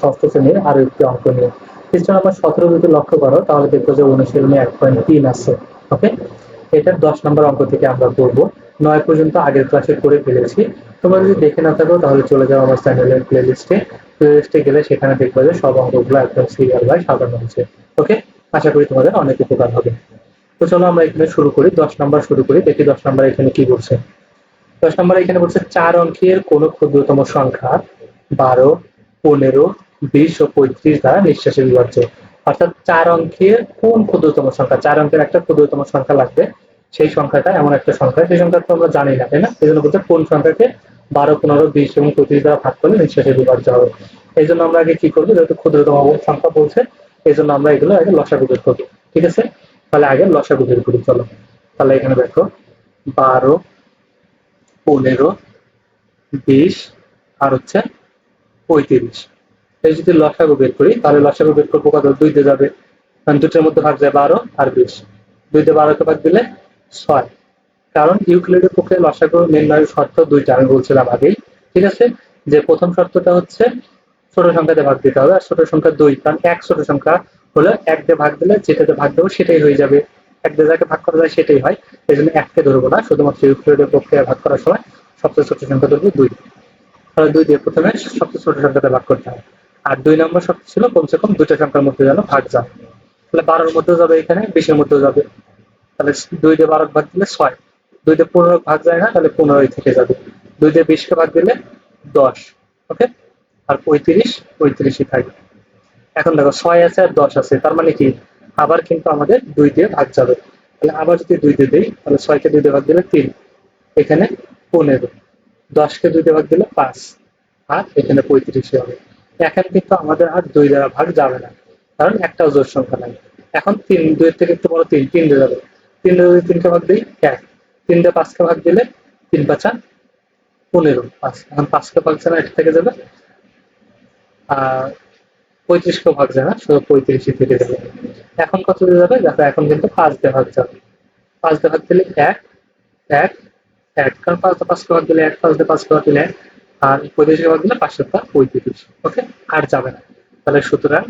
ষষ্ঠ শ্রেণির আরও একটি অঙ্ক সতেরো যদি লক্ষ্য করো এক এটার দশ নম্বর অঙ্ক থেকে আমরা করব নয় পর্যন্ত আগের ক্লাসে করে ফেলেছি। তোমরা যদি দেখে না থাকো, তাহলে চলে যাও আমার চ্যানেলের প্লে লিস্টে প্লে লিস্টে গেলে সেখানে দেখবে যে সব অঙ্কগুলো একদম সিরিয়াল বাই সাজানো হয়েছে। ওকে আশা করি তোমাদের অনেক উপকার হবে। তো চলো আমরা এখানে শুরু করি। দশ নাম্বার শুরু করি। দেখি দশ নাম্বার এখানে কি বলছে। দশ নাম্বার এখানে বলছে, চার অঙ্কের কোন ক্ষুদ্রতম সংখ্যা বারো, পনেরো, বিশ ও পঁয়ত্রিশ দ্বারা নিঃশ্বাসে বিভাজ্য অর্থাৎ চার অঙ্কের কোন ক্ষুদ্রতম সংখ্যা? চার অঙ্কের একটা ক্ষুদ্রতম সংখ্যা লাগবে। সেই সংখ্যাটা এমন একটা সংখ্যা। সেই সংখ্যা তো আমরা জানি না, তাই না? এই জন্য বলতে কোন সংখ্যাকে বারো, পনেরো, বিশ এবং পঁচিশ দ্বারা ভাগ করলে নিঃশ্বাসে বিভাজ্য হবে। এই জন্য আমরা আগে কি করব? যেহেতু ক্ষুদ্রতম সংখ্যা বলছে, এই জন্য আমরা এগুলো আগে লসাগু বের করব। ঠিক আছে? তাহলে আগে লসাগু বের করি, চলো। তাহলে এখানে দেখো, বারো, পনেরো, বিশ, আর হচ্ছে পঁয়ত্রিশ। এই যদি লসাগু বের করি, তাহলে লসাগু বের করব কত? দুই দিয়ে যাবে। কারণ দুটোর মধ্যে ভাগ যায় বারো আর বিশ। দুই দিয়ে বারোকে ভাগ দিলে ছয়। কারণ ইউক্লিডের পক্ষে লসাগু নির্ণয়ের শর্ত দুইটা, আমি বলছিলাম আগেই। ঠিক আছে? যে প্রথম শর্তটা হচ্ছে ছোট সংখ্যাতে ভাগ দিতে হবে, আর ছোট সংখ্যা দুই। কারণ এক ছোট সংখ্যা হলে এক দিয়ে ভাগ দিলে যেটাতে ভাগ দেবো সেটাই হয়ে যাবে। এক দিয়ে যাকে ভাগ করা যায় সেটাই হয়। এই জন্য এককে ধরবো না, শুধুমাত্র ইউক্লিডের প্রক্রিয়া ভাগ করার সময় সবচেয়ে ছোট সংখ্যা ধরবো দুই। তাহলে দুই দিয়ে প্রথমে সবচেয়ে ছোট সংখ্যাতে ভাগ করতে হয় আর দুই নম্বর শর্ত ছিল কমসে কম দুইটা সংখ্যার মধ্যে যেন ভাগ যায়। তাহলে বারোর মধ্যেও যাবে এখানে, বিশের মধ্যেও যাবে। তাহলে দুই দিয়ে বারো ভাগ দিলে ছয়। দুই দিয়ে পনেরো ভাগ যায় না, তাহলে পনেরোই থেকে যাবে। দুই দিয়ে বিশকে ভাগ দিলে দশ। ওকে? আর পঁয়ত্রিশ, পঁয়ত্রিশই থাকবে। এখন দেখো ছয় আছে আর দশ আছে, তার মানে কি? আবার কিন্তু আমাদের দুই দিয়ে ভাগ যাবে। তাহলে আবার যদি দুই দিয়ে দিই, তাহলে ছয়কে দুই দিয়ে ভাগ দিলে তিন। এখানে পনেরো। দশকে দুই দিয়ে ভাগ দিলে পাঁচ। আর এখানে পঁয়ত্রিশে হবে। এখানে কিন্তু আমাদের আর দুই দ্বারা ভাগ যাবে না, কারণ একটাও জোর সংখ্যা নাই। এখন তিন, দুইয়ের থেকে একটু বড় তিন তিন দিয়ে যাবে। তিন দিয়ে যদি তিনকে ভাগ দিই, এক। তিন দিয়ে পাঁচকে ভাগ দিলে তিন পাঁচা পনেরো, পাঁচ। এখন পাঁচকে ভাগ না এটা থেকে যাবে। আর পঁয়ত্রিশকে ভাগ যায় না শুধু পঁয়ত্রিশই থেকে যাবে। এখন কত দিয়ে যাবে? দেখো, এখন কিন্তু পাঁচ দিয়ে ভাগ যাবে। পাঁচ দিয়ে ভাগ দিলে এক এক এক। কারণ পাঁচ পাঁচকে ভাগ দিলে এক, পাঁচ দিয়ে পাঁচকে ভাগ দিলে আর পঁয়ত্রিশকে ভাগ দিলে পাঁচশো পঁয়ত্রিশ, ওকে? আর যাবে না। তাহলে সুতরাং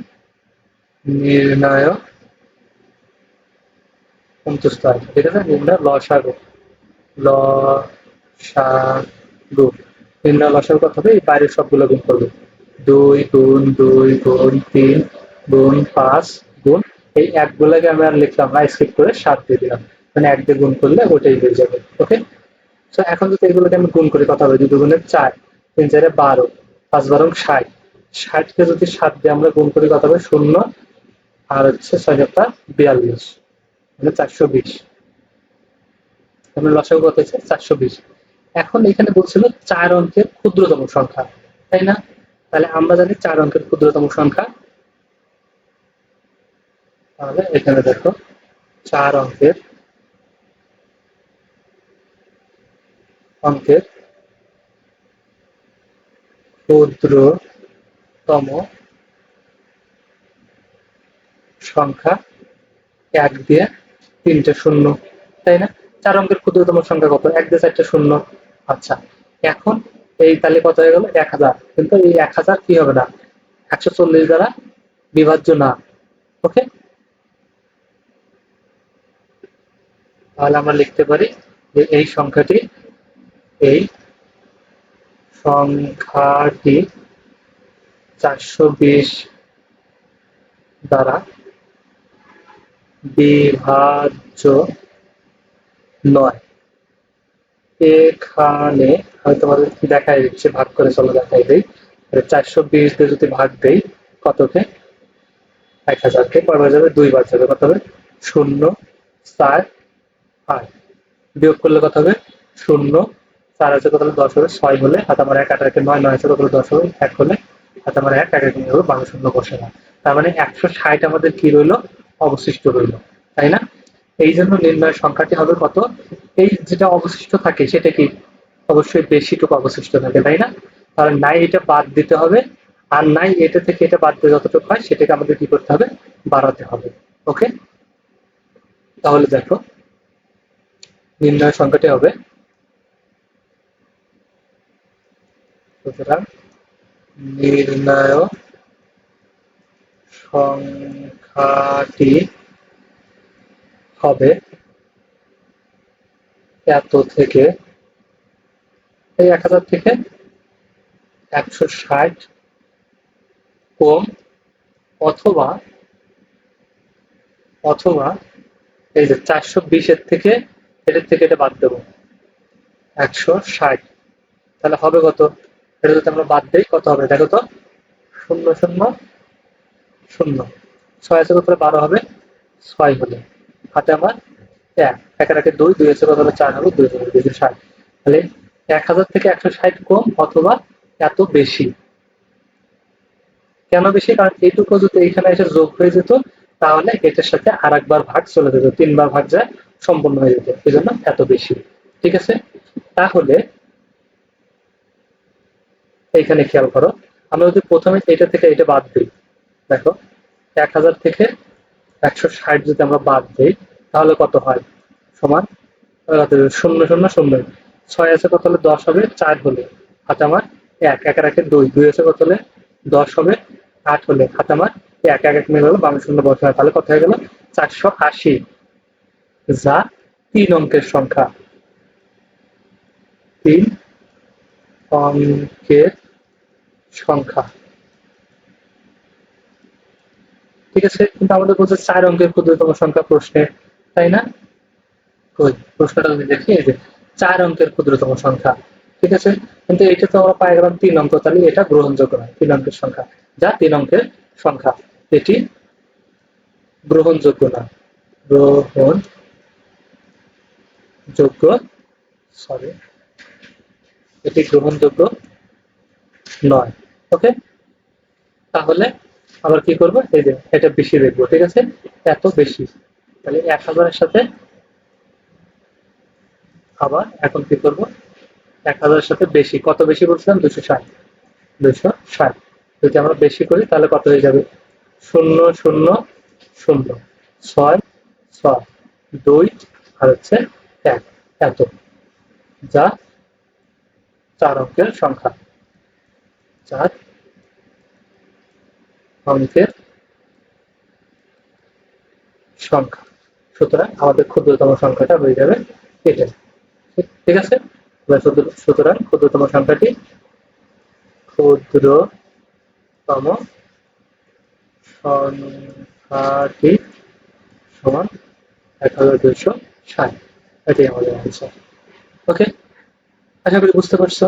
নির্ণয় সন্তুষ্ট হয় ঠিক আছে? নির্ণয় লসাগু। লসাগু। নির্ণয় লসাগু কত হবে? এই বাইরের সবগুলো গুণ করবে। দুই গুণ দুই গুণ তিন গুণ পাঁচ, গুণ। এই একগুলোকে আমি আর লিখলাম না স্কিপ করে সাত দিয়ে দিলাম। মানে এক দিয়ে গুণ করলে ওটাই হয়ে যাবে ওকে তো এখন যদি এগুলোকে আমি গুণ করি, কথা দুই দুগুণের চার, তিন, চারে বারো, পাঁচ, বারো ষাট। ষাটকে যদি সাত দিয়ে আমরা গুণ করি, কথা হবে শূন্য, আর হচ্ছে ছয় সাতটা বিয়াল্লিশ মানে চারশো বিশ। লসাগু কত হচ্ছে চারশো বিশ। এখন এখানে বলছিল চার অঙ্কের ক্ষুদ্রতম সংখ্যা, তাই না? তাহলে আমরা জানি চার অঙ্কের ক্ষুদ্রতম সংখ্যা। তাহলে এখানে দেখো, চার অঙ্কের অঙ্কের ক্ষুদ্রতম সংখ্যা এক দিয়ে তিনটে শূন্য, তাই না? চার অঙ্কের ক্ষুদ্রতম সংখ্যা কত? এক দিয়ে চারটে শূন্য। আচ্ছা এখন এই তাহলে কত হয়ে গেল? এক হাজার। কিন্তু এই এক হাজার কি হবে না? একশো চল্লিশ দ্বারা বিভাজ্য না। ওকে? তাহলে আমরা লিখতে পারি যে এই সংখ্যাটি এই সংখ্যাটি চারশো বিশ দ্বারা বিভাজ্য নয়। এখানে আমি তোমাদের কি দেখাই দিচ্ছি ভাগ করে চলো দেখাই দিই। চারশো বিশ দিয়ে যদি ভাগ দেই, কতকে? এক হাজারকে কয়বার যাবে দুই দুইবার যাবে, কত হবে? শূন্য চার আট বিয়োগ করলে কত হবে? শূন্য চার আছে, কত হলে দশ হবে? ছয় হলে হাত আমার এক আটাকে নয় নয় আছে, কত হলে দশ হবে? এক হলে হাত আমার এক এক এক হবে বারো শূন্য বসে না। তার মানে একশো ষাট আমাদের কি রইল? অবশিষ্ট রইল, তাই না? এই জন্য নির্ণয় সংখ্যাটি হবে কত? এই যেটা অবশিষ্ট থাকে, সেটা কি? অবশ্যই বেশিটুকু অবশিষ্ট থাকে, তাই না? তাহলে নাই এটা বাদ দিতে হবে, আর নাই এটা থেকে এটা বাদ দিয়ে যতটুকু হয় সেটাকে আমাদের কি করতে হবে? বাড়াতে হবে, ওকে? তাহলে দেখো, নির্ণয় সংখ্যাটি হবে। সুতরাং নির্ণয় সংখ্যাটি হবে এত থেকে এই এক হাজার থেকে একশো ষাট কম অথবা অথবা এই যে চারশো বিশের থেকে এটার থেকে এটা বাদ দেবো। একশো ষাট। তাহলে হবে কত? এটা যদি আমরা বাদ দিই, কত হবে? দেখো তো, শূন্য শূন্য শূন্য। ছয় আছে কত বারো হবে, ছয় হলে। হাতে আমার এক। একের একে দুই দুই আছে কত চার হবে, দুই হবে? দুইশো ষাট। তাহলে এক হাজার থেকে একশো ষাট কম অথবা এত বেশি। কেন বেশি? কারণ এইটুকু যদি এইখানে এসে যোগ হয়ে যেত, তাহলে এটার সাথে আর একবার ভাগ চলে যেত, তিনবার ভাগ যায়, সম্পূর্ণ হয়ে যেত এই জন্য এত বেশি। ঠিক আছে? তাহলে এইখানে খেয়াল করো, আমরা যদি প্রথমে এটা থেকে এটা বাদ দিই, দেখো, এক হাজার থেকে একশো ষাট যদি আমরা বাদ দিই, তাহলে কত হয়? সমান শূন্য শূন্য শূন্য। ছয় আছে কত হলে? দশ হবে, চার হলে। হাতে আমার এক এক একে দুই। দুই আছে কত হলে? দশ হবে, আট হলে। হাতে আমার এক এক এক মিলে হলো বাম শূন্য হয়। তাহলে কত হয়ে গেল? চারশো আশি। যা তিন অঙ্কের সংখ্যা। তিন অঙ্কের সংখ্যা। ঠিক আছে, কিন্তু আমাদের বলছে চার অঙ্কের ক্ষুদ্রতম সংখ্যা প্রশ্নে, তাই না? প্রশ্নটা যদি দেখি, এই যে চার অঙ্কের ক্ষুদ্রতম সংখ্যা, ঠিক আছে? কিন্তু এটা তো আমরা পাই গেলাম তিন অঙ্ক, তাহলে এটা গ্রহণযোগ্য নয়, তিন অঙ্কের সংখ্যা। যা তিন অঙ্কের সংখ্যা, এটি গ্রহণযোগ্য না গ্রহণ যোগ্য সরি এটি গ্রহণযোগ্য নয় ওকে তাহলে আবার কি করব? এই যে, এটা বেশি দেখব, ঠিক আছে? এত বেশি, তাহলে এক হাজারের সাথে আবার এখন কি করব? এক হাজারের সাথে বেশি। কত বেশি বলছিলাম? দুশো ষাট। দুশো ষাট। যদি আমরা বেশি করি, তাহলে কত হয়ে যাবে? শূন্য শূন্য শূন্য। ছয় ছয়। দুই আর হচ্ছে এক। এত। যা চার অঙ্কের সংখ্যা। চার অঙ্কের সংখ্যা। সুতরাং আমাদের ক্ষুদ্রতম সংখ্যাটা হয়ে যাবে এটা। ঠিক আছে? সুতরাং- ক্ষুদ্রতম সংখ্যাটি ক্ষুদ্রতম সংখ্যাটি সমান এক হাজার দুইশো ষাট। এটাই আমাদের অ্যান্সার ওকে আশা করি বুঝতে পারছ?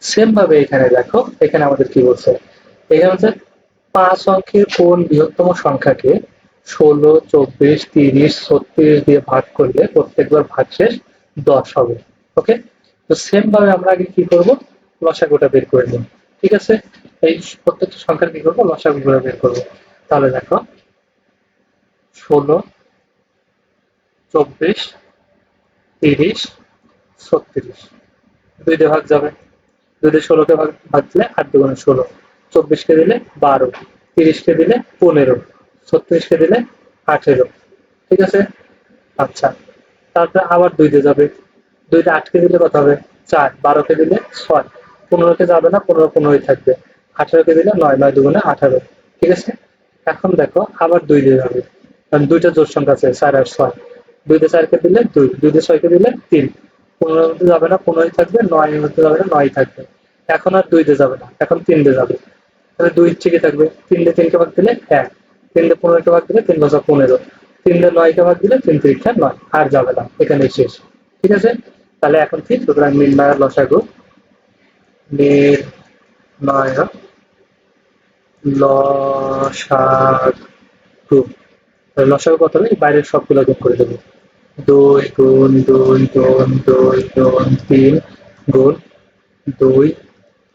সেম ভাবে এখানে দেখো, এখানে আমাদের কি বলছে? এখানে হচ্ছে পাঁচ অঙ্কের কোন বৃহত্তম সংখ্যাকে ষোলো, চব্বিশ, তিরিশ, ছত্রিশ দিয়ে ভাগ করলে প্রত্যেকবার ভাগশেষ দশ হবে ওকে তো সেম ভাবে আমরা আগে কি করব? লসাগুটা বের করে নিই, ঠিক আছে? এই প্রত্যেকটা সংখ্যার কি করব? লসাগুলো বের করব। তাহলে দেখো, ষোলো, চব্বিশ, তিরিশ, ছত্রিশ। দুই দিয়ে ভাগ যাবে। দুই দিয়ে ষোলোকে ভাগ ভাগ দিলে আট দুগুণে ষোলো। চব্বিশকে দিলে বারো। তিরিশকে দিলে পনেরো। ছত্রিশকে দিলে আঠেরো। ঠিক আছে? আচ্ছা। তারপরে আবার দুই দিয়ে যাবে। দুইটা আটকে দিলে কত হবে? চার। বারোকে দিলে ছয়। পনেরোকে যাবে না, পনেরো পনেরোই থাকবে। আঠেরোকে দিলে নয় নয় দুগুণে আঠারো। ঠিক আছে? এখন দেখো, আবার দুই দিয়ে যাবে। কারণ দুইটা জোর সংখ্যা আছে, চার আর ছয়। দুই দিয়ে চারকে দিলে দুই দুই দিয়ে ছয়কে দিলে তিন। পনেরোর মধ্যে যাবে না, পনেরোই থাকবে, নয়ের মধ্যে যাবে না নয় থাকবে। এখন আর দুইতে যাবে না, এখন তিন দিয়ে যাবে। তাহলে দুই কি থাকবে। তিন দিয়ে তিনকে ভাগ দিলে এক। তিন দিয়ে পনেরোকে ভাগ দিলে তিন বছর পনেরো। তিন দিয়ে নয়কে ভাগ দিলে তিন তিরিখা নয়, আর যাবে না এখানে শেষ। ঠিক আছে? তাহলে এখন কি? সুতরাং নির্ণয় লসাগু। নির্ণয় লসাগু। লসাগু কত হবে বাইরের সবগুলো যোগ করে দেবো। দুই গুণ দুই গুণ দুই গুণ তিন গুণ দুই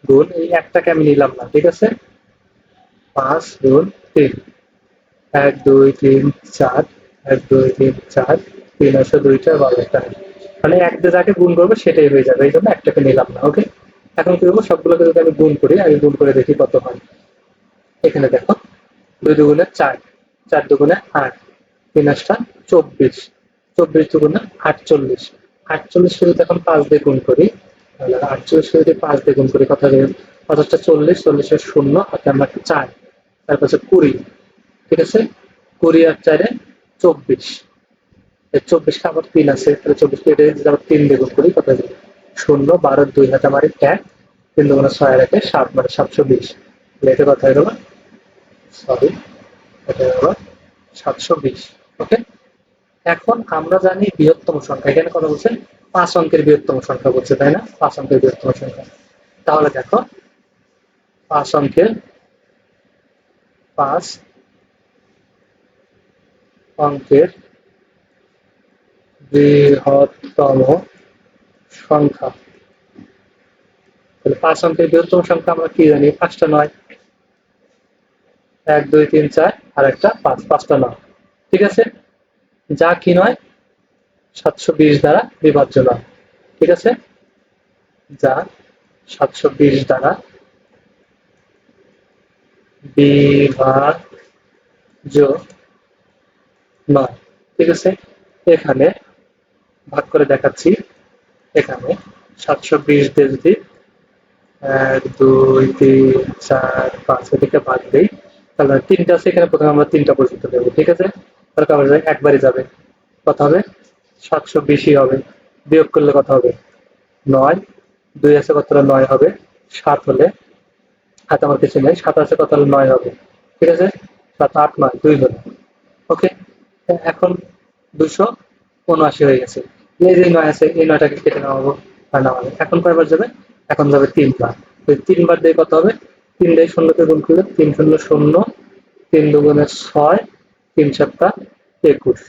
গুণ, এই একটাকে আমি নিলাম না, ঠিক আছে? পাঁচ গুণ তিন। এক, দুই, তিন, চার। এক, দুই, তিন, চার, তিন আছে দুইটা বারোটা মানে এক যাকে গুণ করব সেটাই হয়ে যাবে, এই জন্য একটাকে নিলাম না ওকে এখন কি করব? সবগুলোকে যদি আমি গুণ করি, আমি গুণ করে দেখি কত হয়। এখানে দেখো, দুই দুগুণে চার চার দুগুণে আট, তিন আটটা চব্বিশ চব্বিশ দুগুণে আটচল্লিশ। আটচল্লিশকে যদি এখন পাঁচ দিয়ে গুণ করি, তাহলে আটচল্লিশ যদি পাঁচ দিয়ে গুণ করি কথা পঁচাশটা চল্লিশ? চল্লিশের শূন্য হাতে আমরা চার, তারপর কুড়ি, ঠিক আছে? কুড়ি আর চারে চব্বিশ। এই চব্বিশটা আবার তিন আছে, তাহলে চব্বিশ কেটে যদি আবার তিন দিয়ে করি কথা দেবেন শূন্য, বারো, দুই হাতে আমার এক তিন দুগুণে ছয় রেখে সাত মানে সাতশো বিশ। কথা হয়ে গেল? সরি এটা সাতশো বিশ। ওকে এখন আমরা জানি বৃহত্তম সংখ্যা। এখানে কথা বলছেন পাঁচ অঙ্কের বৃহত্তম সংখ্যা বলছে, তাই না? পাঁচ অঙ্কের বৃহত্তম সংখ্যা। তাহলে দেখো, পাঁচ অঙ্কের পাঁচ অঙ্কের বৃহত্তম সংখ্যা। তাহলে পাঁচ অঙ্কের বৃহত্তম সংখ্যা আমরা কি জানি? পাঁচটা নয়। এক, দুই, তিন, চার, আর একটা পাঁচ। পাঁচটা নয়। ঠিক আছে? যা কি নয়? সাতশো বিশ দ্বারা বিভাজ্য নয়। ঠিক আছে? যা সাতশো বিশ দ্বারা বিভাজ্য নয় ঠিক আছে? এখানে ভাগ করে দেখাচ্ছি। এখানে সাতশো বিশ দিয়ে যদি এক, দুই, তিন, চার, পাঁচ এদিকে ভাগ দিই, তাহলে তিনটা আছে, এখানে প্রথমে আমরা তিনটা পর্যন্ত দেবো, ঠিক আছে? তাহলে একবারই যাবে। কত হবে? সাতশো বিশই হবে। বিয়োগ করলে কত হবে? নয়। দুই আছে, কত নয় হবে? সাত হলে হাত আমার কিছু নেই, সাত আছে, কত নয় হবে? ঠিক আছে? সাত আট নয়, দুই হলে। ওকে? এখন দুশো উনআশি হয়ে গেছে। এই যে নয় আছে, এই নয়টাকে কেটে নেওয়া হব, আর নেওয়া হবে এখন কয়বার যাবে? এখন যাবে তিনবার। ওই তিনবার দিয়ে কত হবে? তিন দিয়ে শূন্যকে গুণ করবে তিন শূন্য শূন্য, তিন দুগুণে ছয়, তিন সাতটা একুশ।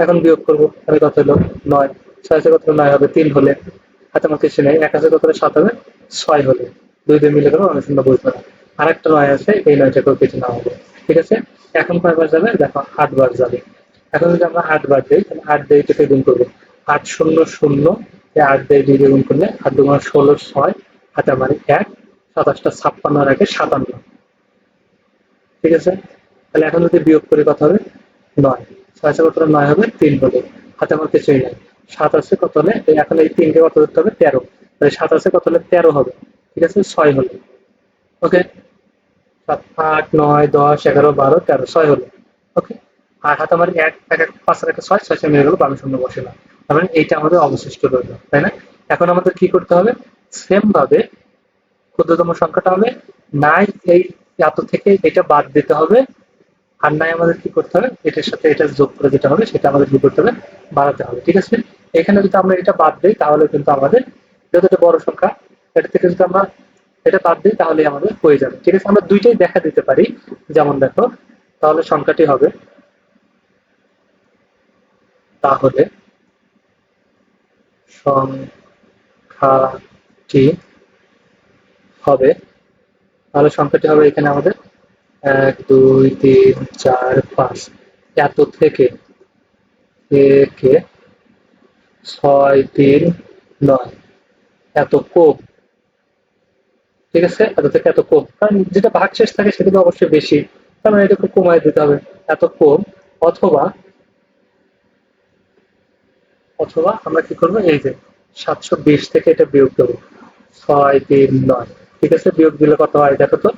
এখন বিয়োগ করব, তাহলে কত হলো? নয়। ছয় আছে কত নয় হবে। তিন হলে হাতে আমার কিছু নেই। এক আছে কত সাত হবে। ছয় হলে। দুই দুই মিলে গেল, অনেক সুন্দর বুঝবে না। আরেকটা নয় আছে, এই নয়টাকেও কেটে নেওয়া হবে। ঠিক আছে? এখন কয়বার যাবে? দেখো আট বার যাবে। এখন যদি আমরা আট বার দিই তাহলে আট দিয়ে এটাকে গুণ করব। আট শূন্য শূন্য আট দিয়ে দুই গুণ করলে আট দু ষোলো ছয় হাতে আমার এক, সাতাশটা ছাপ্পান্ন রাখে সাতান্ন। ঠিক আছে? তাহলে এখন যদি বিয়োগ করে কথা হবে? নয়। ছয় কত নয় হবে? তিন হলে হাতে আমার কিছুই নেই। সাত আছে কত হলে? এখন এই তিনকে কত ধরতে হবে? তেরো। তাহলে সাত আছে কত হলে? তেরো হবে। ঠিক আছে? ছয় হলে। ওকে? সাত, আট, নয়, দশ, এগারো, বারো, তেরো, ছয় হলো। ওকে আট হাতে আমার এক এক এক, পাঁচ আর একটা ছয় ছয় ছয় মিলে গেলো বারো শূন্য বসে না তার মানে এইটা আমাদের অবশিষ্ট রইল, তাই না? এখন আমাদের কি করতে হবে? সেম ভাবে ক্ষুদ্রতম সংখ্যাটা হবে, নাই এই এত থেকে এটা বাদ দিতে হবে, আর নাই আমাদের কি করতে হবে? এটার সাথে এটা যোগ করে যেটা হবে, সেটা আমাদের কি করতে হবে? বাড়াতে হবে, ঠিক আছে? এখানে যদি আমরা এটা বাদ দিই, তাহলে কিন্তু আমাদের এটা বড় সংখ্যা এটা থেকে যদি আমরা এটা বাদ দিই তাহলে আমাদের হয়ে যাবে। ঠিক আছে, আমরা দুইটাই দেখা দিতে পারি, যেমন দেখো, তাহলে সংখ্যাটি হবে তাহলে সংখ্যাটি হবে, তাহলে সংখ্যাটি হবে এখানে আমাদের এক, দুই, তিন, চার, পাঁচ। এত থেকে থেকে ছয়, তিন, নয়। এত কম। ঠিক আছে? এত থেকে এত কম। কারণ যেটা ভাগ শেষ থাকে সেটা তো অবশ্যই বেশি। তার মানে এটাকে কমায় দিতে হবে। এত কম। অথবা অথবা আমরা কি করব? এই যে সাতশো বিশ থেকে এটা বিয়োগ দেবো। ছয় তিন নয়। ঠিক আছে? বিয়োগ দিলে কত হয়? দেখো তো।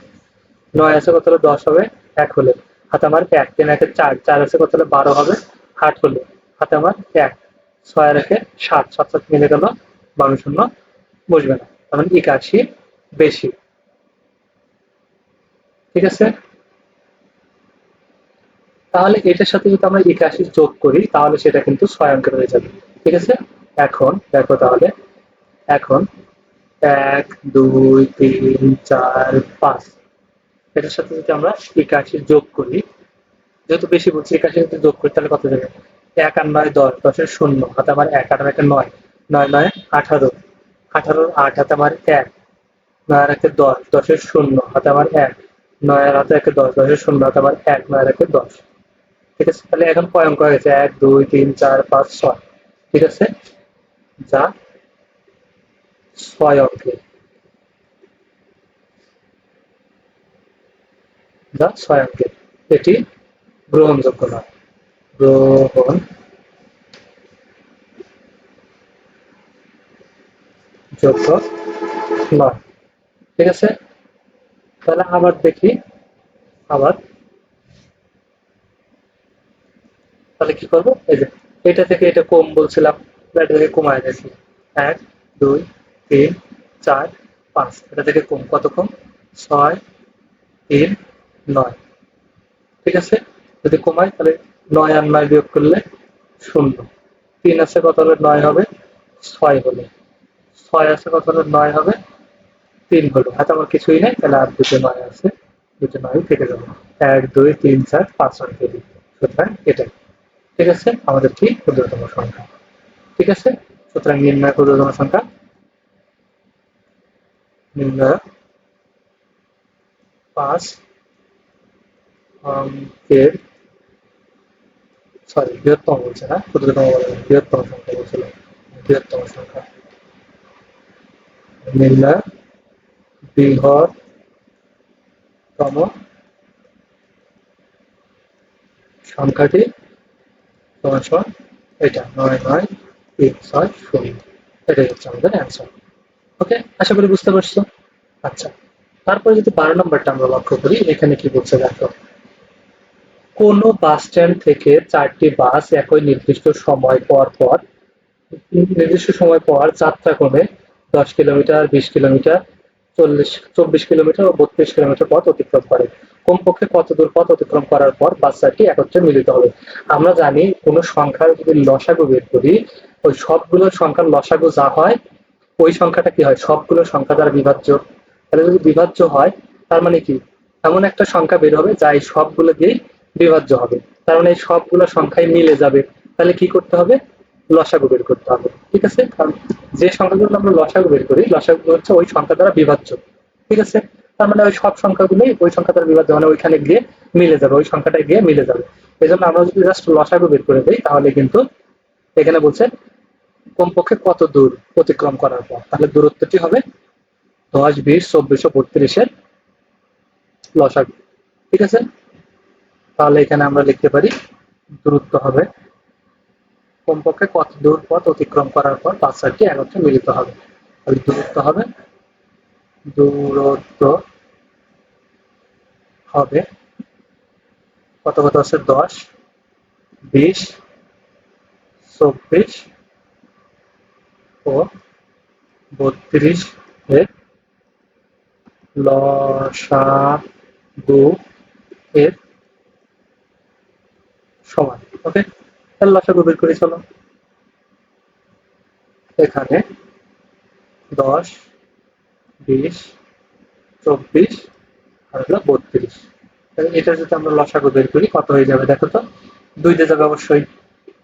নয় আছে কত হলে দশ হবে? এক হলে। হাতে আমার এক। তিন একে চার। চার আছে কত হলে বারো হবে? আট হলে। হাতে আমার এক। ছয় রেখে সাত। সাত সাত মিলে গেল বারো শূন্য। বসবে না। তার মানে একাশি বেশি। ঠিক আছে? তাহলে এটার সাথে যদি আমরা একাশি যোগ করি, তাহলে সেটা কিন্তু ছয় অঙ্কের হয়ে যাবে। ঠিক আছে? এখন, দেখো তাহলে, এখন এক, দুই, তিন, চার, পাঁচ। এটার সাথে যদি আমরা একাশি যোগ করি, যেহেতু বেশি বলছি, একাশি যদি যোগ করি, তাহলে কত যাবে? এক আর নয় দশ দশের শূন্য, হাতে আমার এক আট একটা নয়? নয় নয়, আঠারো। আঠারোর আট, হাতে আমার এক। নয় আর একে দশ, দশের শূন্য, হাতে আমার এক, নয় আর হাতে একে দশ, দশের শূন্য, হাতে আমার এক, নয় আর একে দশ। ঠিক আছে? তাহলে এখন কয় অঙ্ক গেছে? এক, দুই, তিন, চার, পাঁচ, ছয়। ঠিক আছে? যা ছয় অঙ্কে যা ছয় অঙ্কে এটি গ্রহণযোগ্য নয়। গ্রহণ যোগ্য নয়। ঠিক আছে? তাহলে আবার দেখি, আবার। তাহলে কি করব? এই যে, এটা থেকে এটা কম বলছিলাম, এটা থেকে কমায় দেখি এক, দুই, তিন, চার, পাঁচ। এটা থেকে কম, কত কম? ছয়, তিন, নয়। ঠিক আছে? যদি কমাই তাহলে নয় আর নয় বিয়োগ করলে শূন্য। তিন আছে কত হলে নয় হবে? ছয় হলে। ছয় আছে কত হলে নয় হবে? তিন হলো। হাতে আমার কিছুই নাই, তাহলে আর দুটো নয় আছে। দুটো নয় থেকে যাবে এক, দুই, তিন, চার, পাঁচ, ছয় কেজি সুতরাং এটাই। ঠিক আছে? আমাদের কি? ক্ষুদ্রতম সংখ্যা। ঠিক আছে? সুতরাং নির্ণয় ক্ষুদ্রতম সংখ্যা। নির্ণয় পাঁচ অঙ্কের সরি বৃহত্তম বলছে না? ক্ষুদ্রতম বৃহত্তম সংখ্যা বলছিল। বৃহত্তম সংখ্যা। নির্ণয় বৃহত্তম সংখ্যাটি সমান এটা নয় নয় তিন ছয় শূন্য। এটাই হচ্ছে আমাদের অ্যান্সার ওকে আশা করি বুঝতে পারছ? আচ্ছা তারপরে যদি বারো নম্বরটা আমরা লক্ষ্য করি, এখানে কি বলছে দেখো? কোনো বাস স্ট্যান্ড থেকে চারটি বাস একই নির্দিষ্ট সময় পর পর, নির্দিষ্ট সময় পর যাত্রা ক্রমে দশ কিলোমিটার, বিশ কিলোমিটার চল্লিশ, চব্বিশ কিলোমিটার ও বত্রিশ কিলোমিটার পথ অতিক্রম করে। কমপক্ষে কত দূর পথ অতিক্রম করার পর বাস চারটি একত্রে মিলিত হবে। আমরা জানি কোনো সংখ্যার যদি লসাগু বের করি, ওই সবগুলো সংখ্যার লসাগু যা হয়, ওই সংখ্যাটা কি হয়? সবগুলো সংখ্যা দ্বারা বিভাজ্য। তাহলে যদি বিভাজ্য হয়, তার মানে কি? এমন একটা সংখ্যা বের হবে যা এই সবগুলো দিয়েই বিভাজ্য হবে। তার মানে এই সবগুলো সংখ্যায় মিলে যাবে। তাহলে কি করতে হবে? লসাগু বের করতে হবে, ঠিক আছে? কারণ যে সংখ্যাগুলো আমরা লসাগু বের করি, লসাগু হচ্ছে ওই সংখ্যা দ্বারা বিভাজ্য, ঠিক আছে? তার মানে ওই সব সংখ্যাগুলোই ওই সংখ্যা দ্বারা বিভাজ্য মানে ওইখানে গিয়ে মিলে যাবে, ওই সংখ্যাটা গিয়ে মিলে যাবে। এই জন্য আমরা যদি জাস্ট লসাগু বের করে দিই, তাহলে কিন্তু এখানে বলছে কমপক্ষে কত দূর অতিক্রম করার পর? তাহলে দূরত্বটি হবে দশ, বিশ, চব্বিশ ও বত্রিশের লসাগু, ঠিক আছে? তাহলে এখানে আমরা লিখতে পারি দূরত্ব হবে কমপক্ষে কত দূর পথ অতিক্রম করার পর বাচ্চাটি একত্রে মিলিত হবে। দূরত্ব হবে দূরত্ব হবে কত কত আছে? দশ, বিশ, চব্বিশ ও বত্রিশ এর লসাগু এর সমান ওকে লসাগু বের করে, চলো। এখানে দশ, বিশ, চব্বিশ, আর হলো বত্রিশ। এটা যদি আমরা লসাগু বের করি, কত হয়ে যাবে দেখো তো? দুই দিয়ে যাবে অবশ্যই।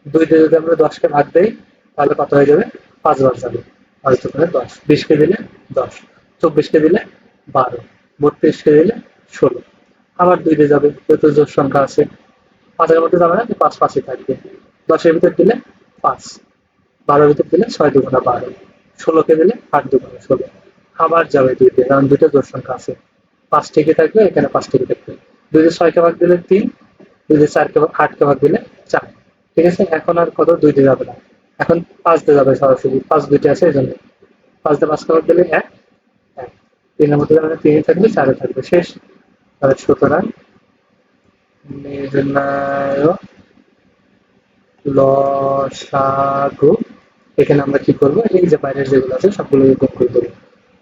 দুই দিয়ে যদি আমরা দশকে ভাগ দেই, তাহলে কত হয়ে যাবে? পাঁচবার যাবে। হয়তো করে দশ। বিশকে দিলে দশ। চব্বিশকে দিলে বারো। বত্রিশকে দিলে ষোলো। আবার দুই দিয়ে যাবে, যেহেতু সংখ্যা আছে। পাঁচের মধ্যে যাবে না পাঁচ পাঁচই থাকবে। দশের ভিতর দিলে পাঁচ, বারোর ভিতর দিলে ছয় দুগুণা বারো, ষোলোকে দিলে আট দুগুণা ষোলো। আবার যাবে দুই দিয়ে, কারণ দুটো জোর সংখ্যা আছে। পাঁচ টিকে থাকবে? এখানে পাঁচ টিকে থাকবে? দুই দিয়ে ছয়কে ভাগ দিলে তিন, দুই দিয়ে চারকে আটকে ভাগ দিলে চার। ঠিক আছে? এখন আর কত? দুই দিয়ে যাবে না। এখন পাঁচ দিয়ে যাবে সরাসরি। পাঁচ দুইটা আছে, এই জন্য। পাঁচ দিয়ে পাঁচকে ভাগ দিলে এক এক। তিনের মধ্যে মানে তিনই থাকবে চারে থাকবে। শেষ। তাহলে সুতরাং নির্ণয় লসাগু এখানে আমরা কি করব? এই যে বাইরের যেগুলো আছে, সবগুলো গুণ করে দেবো।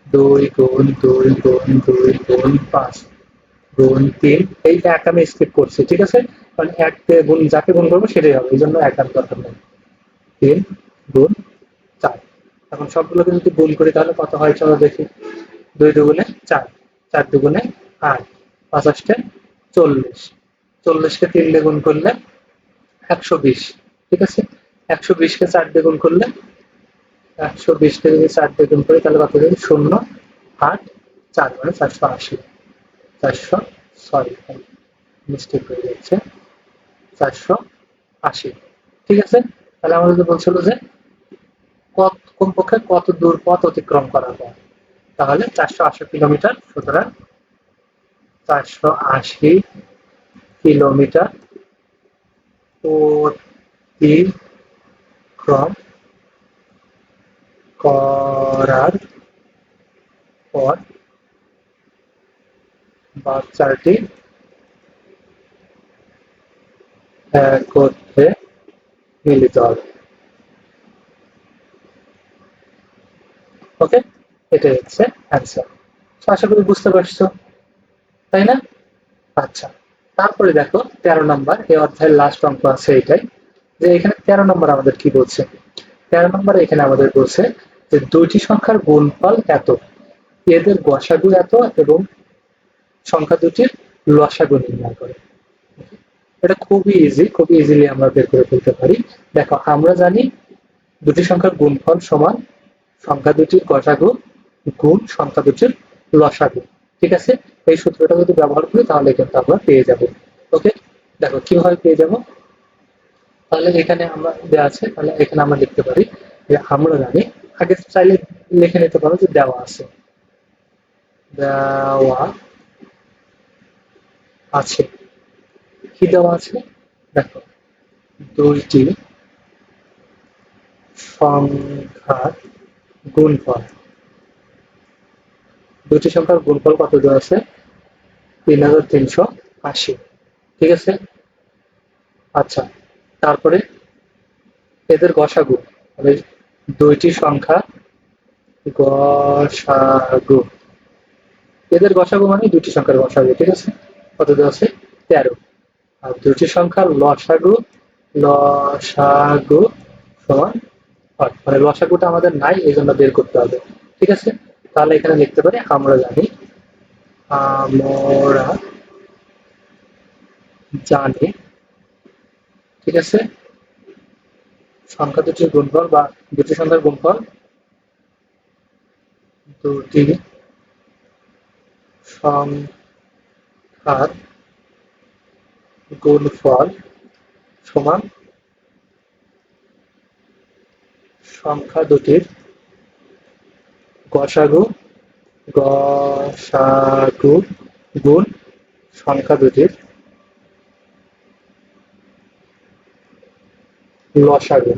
দুই গুণ দুই গুণ দুই গুণ পাঁচ। গুণ তিন। এইটা এক আমি স্কিপ করছি, ঠিক আছে? কারণ এক গুণ, যাকে গুণ করব সেটাই হবে, এই জন্য এক আর দরকার নেই। তিন গুণ চার। এখন সবগুলোকে যদি গুণ করি, তাহলে কত হয়? চলো দেখি। দুই দুগুণে চার। চার দুগুণে আট। পাঁচাশটে চল্লিশ। চল্লিশকে তিন দিয়ে গুণ করলে একশো বিশ। ঠিক আছে? একশো বিশকে চার দিয়ে করলে, একশো বিশকে যদি চার দিয়ে করি, তাহলে কত দেবে শূন্য, আট, চার মানে চারশো আশি। চারশো সরি মিস্টেক হয়ে যাচ্ছে। চারশো আশি। ঠিক আছে? তাহলে আমাদের বলছিল যে কত, কমপক্ষে কত দূর পথ অতিক্রম করা যায়? তাহলে চারশো আশি কিলোমিটার, সুতরাং চারশো আশি কিলোমিটার অতিক্রম করার পর বাচ্চাটি একত্রে মিলিত হবে। ওকে এটাই হচ্ছে অ্যান্সার আশা করি বুঝতে পারছ, তাই না? আচ্ছা তারপরে দেখো, তেরো নম্বর এই অধ্যায়ের লাস্ট অঙ্ক আছে এটাই। যে এখানে তেরো নম্বর আমাদের কি বলছে? তেরো নম্বর এখানে আমাদের বলছে যে দুইটি সংখ্যার গুণফল এত। এদের গসাগু এত এবং সংখ্যা দুটির লসাগু নির্ণয় করে। এটা খুবই ইজি খুবই ইজিলি আমরা বের করে ফেলতে পারি। দেখো, আমরা জানি দুটি সংখ্যার গুণফল সমান সংখ্যা দুটির গসাগু গুণ সংখ্যা দুটির লসাগু। ঠিক আছে? এই সূত্রটা যদি ব্যবহার করি তাহলে কিন্তু আমরা পেয়ে যাব। ওকে? দেখো, কীভাবে পেয়ে যাব? তাহলে এখানে আমরা দেওয়া আছে, তাহলে এখানে আমরা লিখতে পারি যে আমরা জানি। আগে চাইলে লিখে নিতে পারো যে দেওয়া আছে। দেওয়া আছে। কি দেওয়া আছে? দেখো, দুইটি সংখ্যার গুণফল। দুটি সংখ্যার গুণফল কত দেওয়া আছে? তিন হাজার তিনশো আশি। ঠিক আছে? আচ্ছা তারপরে এদের গসাগু মানে দুইটি সংখ্যা গসাগু। এদের গসাগু মানে দুটি সংখ্যার গসাগু, ঠিক আছে? কত আছে তেরো। আর দুটি সংখ্যার লসাগু লসাগু সমান মানে লসাগুটা আমাদের নাই, এই জন্য বের করতে হবে, ঠিক আছে? তাহলে এখানে লিখতে পারি আমরা জানি আমরা জানি ঠিক আছে? সংখ্যা দুটির গুণফল বা দুটি সংখ্যার গুণফল। দুটি সংখ্যার গুণফল সমান সংখ্যা দুটির গসাগু গসাগু গুণ সংখ্যা দুটির লসাগু।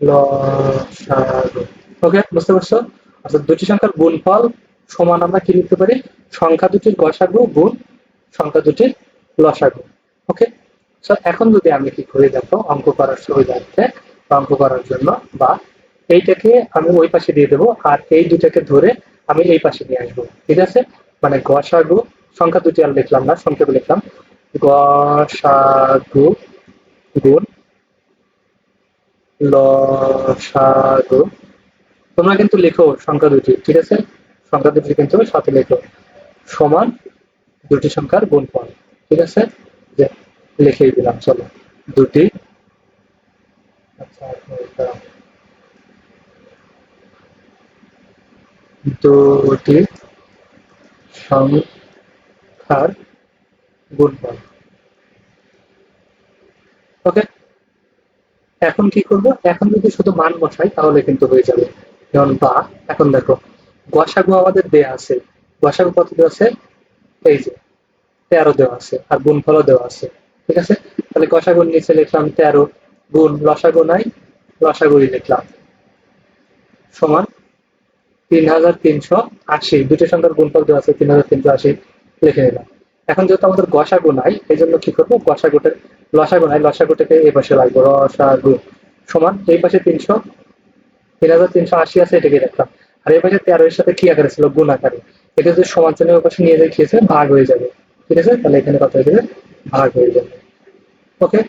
লসাগু। ওকে বুঝতে পারছ? অর্থাৎ দুটি সংখ্যার গুণফল সমান আমরা কি লিখতে পারি? সংখ্যা দুটির গসাগু গুণ সংখ্যা দুটির লসাগু। ওকে সো এখন যদি আমি কি করি, দেখো, অঙ্ক করার সুবিধার্থে, অঙ্ক করার জন্য, বা এইটাকে আমি ওই পাশে দিয়ে দেবো, আর এই দুটাকে ধরে আমি এই পাশে নিয়ে আসব। ঠিক আছে? মানে গসাগু, সংখ্যা দুটি আর লিখলাম না, সংক্ষেপে লিখলাম। গসাগু গুণ লসাগু তোমরা কিন্তু লেখো সংখ্যা দুটি ঠিক আছে? সংখ্যা দুটি কিন্তু সাথে লেখো। সমান দুটি সংখ্যার গুণফল, ঠিক আছে? যে লিখেই দিলাম, চলো। দুটি আচ্ছা দুটি সংখ্যার গুণফল ওকে এখন কি করব? এখন যদি শুধু মান বসাই, তাহলে কিন্তু হয়ে যাবে। যেমন বা, এখন দেখো গসাগু আমাদের দেয়া আছে। গসাগু কত দেওয়া আছে? এই যে, তেরো দেওয়া আছে, আর গুণফলও দেওয়া আছে। ঠিক আছে? তাহলে গসাগুর নিচে লিখলাম তেরো গুণ লসাগু নাই লসাগুই লিখলাম। সমান তিন হাজার তিনশো আশি। দুটো সংখ্যার গুণফল দেওয়া আছে তিন হাজার তিনশো আশি, লিখে নিলাম। এখন যেহেতু আমাদের গসাগু নাই, এই জন্য কি করব? গসাগুটের লসাগু নাই, লসাগুটাকে এই পাশে লাগবো রসাগু সমান, এই পাশে তিনশো, তিন হাজার তিনশো আশি আছে এটাকে রাখলাম। আর এই পাশে তেরো এর সাথে কি আকারে ছিল? গুণ আকারে। এটা যদি সমান চিহ্নের পাশে নিয়ে যাই খেয়েছে ভাগ হয়ে যাবে। ঠিক আছে? তাহলে এখানে কত হয়ে যাবে? ভাগ হয়ে যাবে। ওকে?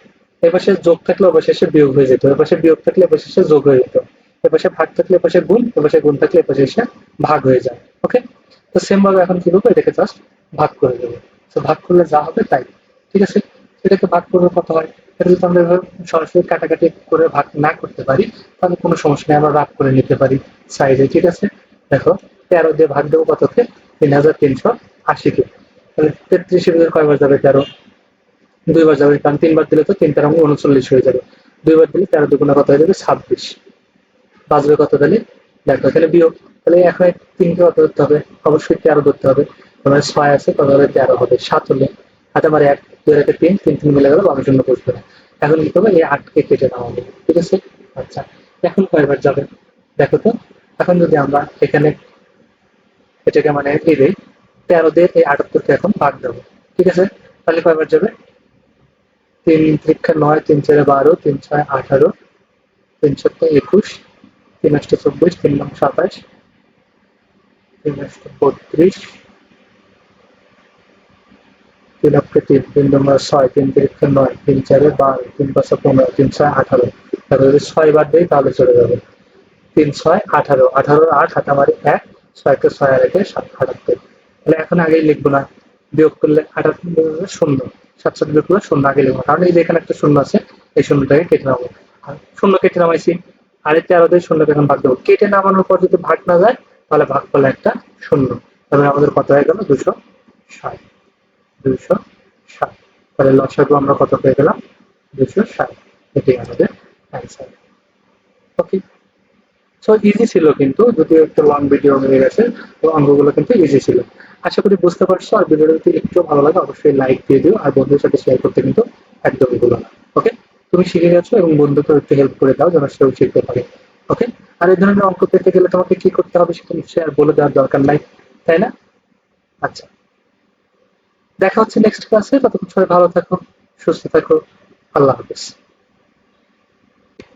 এর পাশে যোগ থাকলে অবশেষে বিয়োগ হয়ে যেত। এর পাশে বিয়োগ থাকলে অবশেষে যোগ হয়ে যেত। এর পাশে ভাগ থাকলে এর পাশে গুণ এর পাশে গুণ থাকলে এর পাশে এসে ভাগ হয়ে যায়। ওকে? তো সেম ভাবে এখন কি করব? এটাকে জাস্ট ভাগ করে দেবো। তো ভাগ করলে যা হবে তাই। ঠিক আছে? এটাকে ভাগ করলে কত হয় এটা যদি আমরা সরাসরি কাটাকাটি করে ভাগ না করতে পারি, তাহলে কোনো সমস্যা নেই, আমরা ভাগ করে নিতে পারি সাইজে ঠিক আছে? দেখো, তেরো দিয়ে ভাগ দেবো কতকে? তিন হাজার তিনশো আশিকে। তাহলে তেত্রিশের ভিতরে কয়বার যাবে? তেরো। দুইবার যাবে, কারণ তিনবার দিলে তো তিন তেরো উনচল্লিশ হয়ে যাবে। দুইবার দিলে তেরো দুগুণা কত হয়ে যাবে? ছাব্বিশ। বাজবে কত তাহলে? দেখো এখানে বিয়োগ। তাহলে এখন তিনকে কত ধরতে হবে? অবশ্যই তেরো ধরতে হবে। তোমার ছয় আছে কত হবে তেরো হবে, সাত হলে। হাতে আমার এক। দুই রেখে তিন তিন তিন মিলে গেল বামের জন্য বসবে এখন কি করবে? এই আটকে কেটে নেওয়া হবে। ঠিক আছে? আচ্ছা। এখন কয়বার যাবে? দেখো তো। এখন যদি আমরা এখানে এটাকে মানে এই দিই, তেরো দিয়ে এই আটাত্তরকে এখন ভাগ দেবো। ঠিক আছে? তাহলে কয়বার যাবে? তিন পরীক্ষা নয়, তিন চারে বারো, তিন ছয় আঠারো, তিন সপ্ত একুশ, তিন আষ্ট চব্বিশ, তিন নং সাতাশ, তিন আষ্ট বত্রিশ তিন অক্ষে তিন তিন নম্বর ছয়, তিন পরীক্ষা নয়, তিন চারে বারো, তিন পাঁচশো পনেরো, তিন ছয় আঠারো। তারপরে যদি ছয় বার দিই, তাহলে চলে যাবে। তিন ছয় আঠারো আঠারো আট হাতামারি এক, ছয়কে ছয় আর একে সাত, আটাত্তর। তাহলে এখন আগেই লিখব না। বিয়োগ করলে আটাত্তর শূন্য সাতশো বিয়োগ করলে শূন্য, আগে লিখব। কারণ এই যে এখানে একটা শূন্য আছে, এই শূন্যটাকে কেটে নামাবো শূন্য কেটে নামাইছি। আর তেরো দিয়ে শূন্যকে এখন ভাগ দেবো। কেটে নামানোর পর যদি ভাগ না যায়, তাহলে ভাগ করলে একটা শূন্য। তাহলে আমাদের কত হয়ে গেল? দুশো ষাট। দুশো ষাট। তাহলে লসাগু আমরা কত পেয়ে গেলাম? দুশো ষাট। এটি আমাদের অ্যান্সার ওকে সো ইজি ছিল কিন্তু, যদিও একটা লং ভিডিও হয়ে গেছে, তো অঙ্কগুলো কিন্তু ইজি ছিল। আশা করি বুঝতে পারছ, আর ভিডিওটা যদি একটু ভালো লাগে, অবশ্যই লাইক দিয়ে দিও, আর বন্ধুদের সাথে শেয়ার করতে কিন্তু একদমই ভুলো না। ওকে তুমি শিখে গেছো এবং বন্ধুকে একটু হেল্প করে দাও, যেন সেও শিখতে পারে। ওকে আর এই ধরনের অঙ্ক পেতে গেলে তোমাকে কি করতে হবে সেটা নিশ্চয়ই আর বলে দেওয়ার দরকার নাই, তাই না? আচ্ছা। দেখা হচ্ছে নেক্সট ক্লাসে ততক্ষণ সবাই ভালো থাকো সুস্থ থাকো। আল্লাহ হাফিজ।